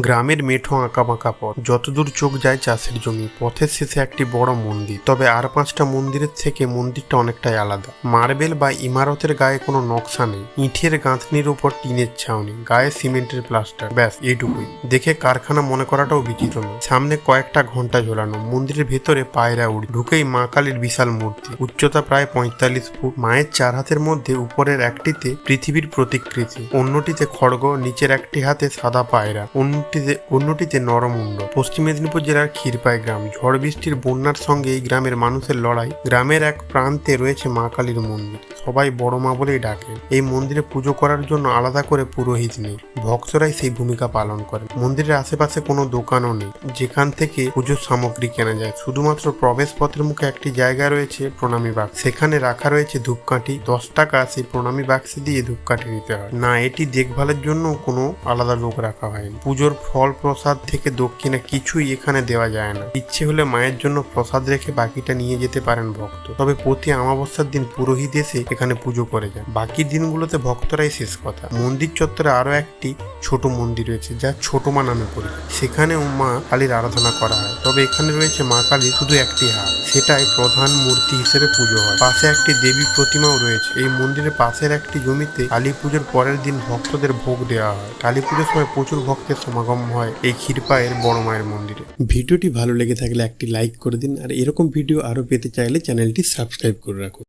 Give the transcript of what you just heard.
গ্রামের মেঠো আঁকাবাঁকা পথ। যতদূর চোখ যায় চাষের জমি, পথের শেষে একটি বড় মন্দির। তবে আর পাঁচটা মন্দিরের থেকে মন্দিরটা অনেকটাই আলাদা। মার্বেল বা ইমারতের গায়ে কোনো নকশা নেই। ইটের গাঁথনির উপর টিনের ছাউনি, গায়ে সিমেন্টের প্লাস্টার, ব্যাস, এইটুকুই। দেখে কারখানা মনে করাটাও বিচিত্র নয়। সামনে কয়েকটা ঘণ্টা ঝোলানো, মন্দিরের ভেতরে পায়রা উড়ি। ঢুকেই মা কালীর বিশাল মূর্তি। উচ্চতা প্রায় পঁয়তাল্লিশ ফুট। মায়ের চার হাতের মধ্যে উপরের একটিতে পৃথিবীর প্রতিকৃতি। অন্যটিতে খড়গ, নিচের একটি হাতে সাদা পায়রা। অন্যটিতে অন্যটিতে নরমুণ্ড। পশ্চিম মেদিনীপুর জেলার ক্ষীরপাই গ্রাম। ঝড় বৃষ্টির বন্যার সঙ্গে এই গ্রামের মানুষের লড়াই। গ্রামের এক প্রান্তে রয়েছে মা কালীর মন্দির। সবাই বড় মা বলেই ডাকে। এই মন্দিরে পুজো করার জন্য আলাদা করে পুরোহিত নেই। ভক্তরাই সেই ভূমিকা পালন করে। মন্দিরের আশেপাশে কোনো দোকানও নেই। যেখান থেকে পুজোর সামগ্রী কেনা যায়। শুধুমাত্র প্রবেশ পথের মুখে একটি জায়গা রয়েছে প্রণামী বাক্স। সেখানে রাখা রয়েছে ধূপকাঠি। দশ টাকা সেই প্রণামী বাক্সে দিয়ে ধূপকাঠি নিতে হয়। না, এটি দেখভালের জন্য কোনো আলাদা লোক রাখা হয়নি। পুজোর ফল প্রসাদ থেকে দক্ষিণা কিছুই এখানে দেওয়া যায় না। ইচ্ছে হলে মায়ের জন্য প্রসাদ রেখে বাকিটা নিয়ে যেতে পারেন ভক্ত। তবে প্রতি অমাবস্যার দিন পুরোহিত এসে এখানে পুজো করে যান। বাকি দিনগুলোতে ভক্তরাই শেষ কথা। মন্দির চত্বরে আরও একটি ছোট মন্দির রয়েছে, যা ছোট মা নামে পরিচিত। সেখানেও মা কালীর আরাধনা করা হয়। তবে এখানে রয়েছে মা কালীর শুধু একটি হাত। সেটাই প্রধান মূর্তি হিসেবে পুজো হয়। পাশে একটি দেবী প্রতিমাও রয়েছে। এই মন্দিরের পাশের একটি জমিতে কালী পুজোর পরের দিন ভক্তদের ভোগ দেওয়া হয়। কালী পুজোর সময় প্রচুর ভক্তের সমাগম হয় এই ক্ষীরপায়ের বড় মায়ের মন্দিরে। ভিডিওটি ভালো লেগে থাকলে একটি লাইক করে দিন আর এরকম ভিডিও আরও পেতে চাইলে চ্যানেলটি সাবস্ক্রাইব করে রাখুন।